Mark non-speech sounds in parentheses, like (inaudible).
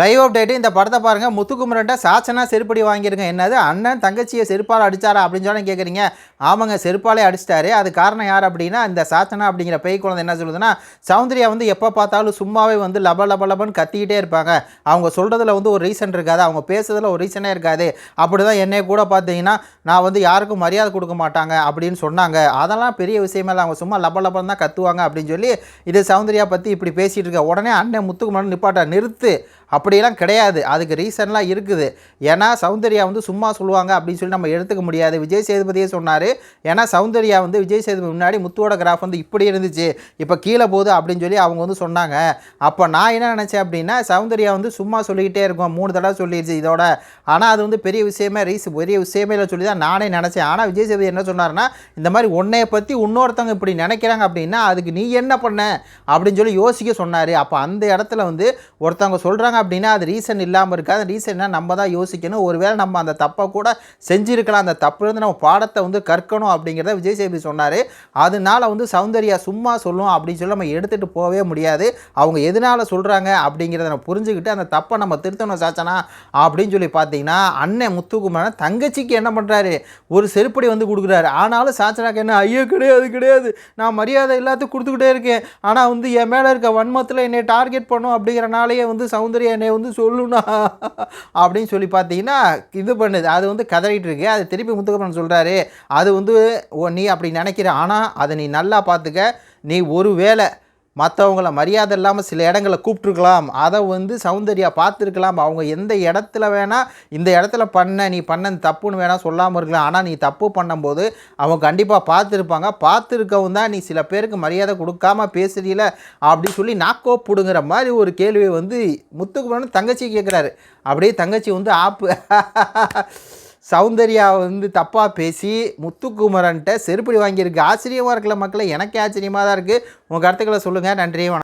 Live update இந்த படத்தை பாருங்கள் முத்துக்குமரன்ட்ட சாச்சனா செருப்படி வாங்கியிருங்க என்னது? அண்ணன் தங்கச்சியை செருப்பால் அடிச்சாரா அப்படின்னு சொல்லி கேட்குறீங்க ஆமாங்க செருப்பாலே அடிச்சிட்டாரு. அது காரணம் யார் அப்படின்னா இந்த சாச்சனா அப்படிங்கிற பெய் குழந்தை என்ன சொல்லுதுன்னா சௌந்தர்யா வந்து எப்போ பார்த்தாலும் சும்மாவே வந்து லப லப லபன்னு கத்திக்கிட்டே இருப்பாங்க. அவங்க சொல்கிறதுல வந்து ஒரு ரீசன் இருக்காது. அவங்க பேசுறதுல ஒரு ரீசனே இருக்காது. அப்படி தான் என்னைய கூட பார்த்தீங்கன்னா நான் வந்து யாருக்கும் மரியாதை கொடுக்க மாட்டாங்க அப்படின்னு சொன்னாங்க. அதெல்லாம் பெரிய விஷயமே இல்லை. அவங்க சும்மா லப லபன் தான் கத்துவாங்க அப்படின்னு சொல்லி இது சௌந்தர்யா பற்றி இப்படி பேசிகிட்டு இருக்க. உடனே அண்ணன் முத்துக்குமரன் நிப்பாட்டா நிறுத்து. அப்படியெல்லாம் கிடையாது. அதுக்கு ரீசன்லாம் இருக்குது. ஏன்னா சௌந்தர்யா வந்து சும்மா சொல்லுவாங்க அப்படின்னு சொல்லி நம்ம எடுத்துக்க முடியாது. விஜய் சேதுபதியே சொன்னார். ஏன்னா சௌந்தர்யா வந்து விஜய் சேதுபதி முன்னாடி முத்துவோட கிராஃப் வந்து இப்படி இருந்துச்சு. இப்போ கீழே போகுது அப்படின்னு சொல்லி அவங்க வந்து சொன்னாங்க. அப்போ நான் என்ன நினச்சேன் அப்படின்னா சௌந்தர்யா வந்து சும்மா சொல்லிக்கிட்டே இருக்கும். மூணு தடவை சொல்லிடுச்சு இதோட. ஆனால் அது வந்து பெரிய விஷயமே ரீஸ் பெரிய விஷயமே இல்லை சொல்லி தான் நானே நினச்சேன். ஆனால் விஜய் சேதுபதி என்ன சொன்னார்னா இந்த மாதிரி உன்னைய பற்றி இன்னொருத்தவங்க இப்படி நினைக்கிறாங்க அப்படின்னா அதுக்கு நீ என்ன பண்ண? அப்படின்னு சொல்லி யோசிக்க சொன்னார். அப்போ அந்த இடத்துல வந்து ஒருத்தவங்க சொல்கிறாங்க அப்படின்னா அது ரீசன் இல்லாமல் இருக்காது. ரீசன் என்ன நம்ம தான் யோசிக்கணும். ஒருவேளை நம்ம அந்த தப்பை கூட செஞ்சுருக்கலாம். அந்த தப்புலேருந்து நம்ம பாடத்தை வந்து கற்கணும் அப்படிங்கிறத விஜய் சேபி சொன்னார். அதனால வந்து சௌந்தர்யா சும்மா சொல்லும் அப்படின்னு சொல்லி நம்ம எடுத்துகிட்டு போகவே முடியாது. அவங்க எதனால் சொல்கிறாங்க அப்படிங்கிறத நம்ம புரிஞ்சுக்கிட்டு அந்த தப்பை நம்ம திருத்தணும் சாச்சனா அப்படின்னு சொல்லி பார்த்தீங்கன்னா அண்ணன் முத்துக்குமாரன் தங்கச்சிக்கு என்ன பண்ணுறாரு ஒரு செருப்படி வந்து கொடுக்குறாரு. ஆனாலும் சாச்சனாக்கு என்ன ஐயோ கிடையாது கிடையாது. நான் மரியாதை எல்லாத்துக்கும் கொடுத்துக்கிட்டே இருக்கேன். ஆனால் வந்து என் மேலே இருக்க வன்மத்தில் என்னை டார்கெட் பண்ணும் அப்படிங்கிறனாலேயே வந்து சௌந்தர்யா என்னை வந்து சொல்லுண்ணா அப்படின்னு சொல்லி பார்த்தீங்கன்னா இது பண்ணுது. அது வந்து கதறிட்டு இருக்கு. அது திருப்பி முத்துக்கம்மன் சொல்கிறாரு அது வந்து நீ அப்படி நினைக்கிற. ஆனால் அதை நீ நல்லா பார்த்துக்க. நீ ஒரு வேளை மற்றவங்கள மரியாதை இல்லாமல் சில இடங்களை கூப்பிட்ருக்கலாம் அதை வந்து சௌந்தர்யா பார்த்துருக்கலாம். அவங்க எந்த இடத்துல வேணால் இந்த இடத்துல பண்ண நீ பண்ண தப்புன்னு வேணால் சொல்லாமல் இருக்கலாம். ஆனால் நீ தப்பு பண்ணும்போது அவங்க கண்டிப்பாக பார்த்துருப்பாங்க. பார்த்துருக்கவும் தான் நீ சில பேருக்கு மரியாதை கொடுக்காம பேசுறீல அப்படி சொல்லி நாக்கோ பிடுங்குற மாதிரி ஒரு கேள்வியை வந்து முத்துக்குமரன் தங்கச்சி கேட்குறாரு அப்படியே தங்கச்சி வந்து ஆப்பு. (laughs) சௌந்தர்யா வந்து தப்பாக பேசி முத்துக்குமரன்ட்ட செருப்படி வாங்கியிருக்கு. ஆச்சரியமாக இருக்கல மக்களை எனக்கே ஆச்சரியமாக தான் இருக்குது உங்கள் கருத்துக்களை சொல்லுங்கள் நன்றி வணக்கம்.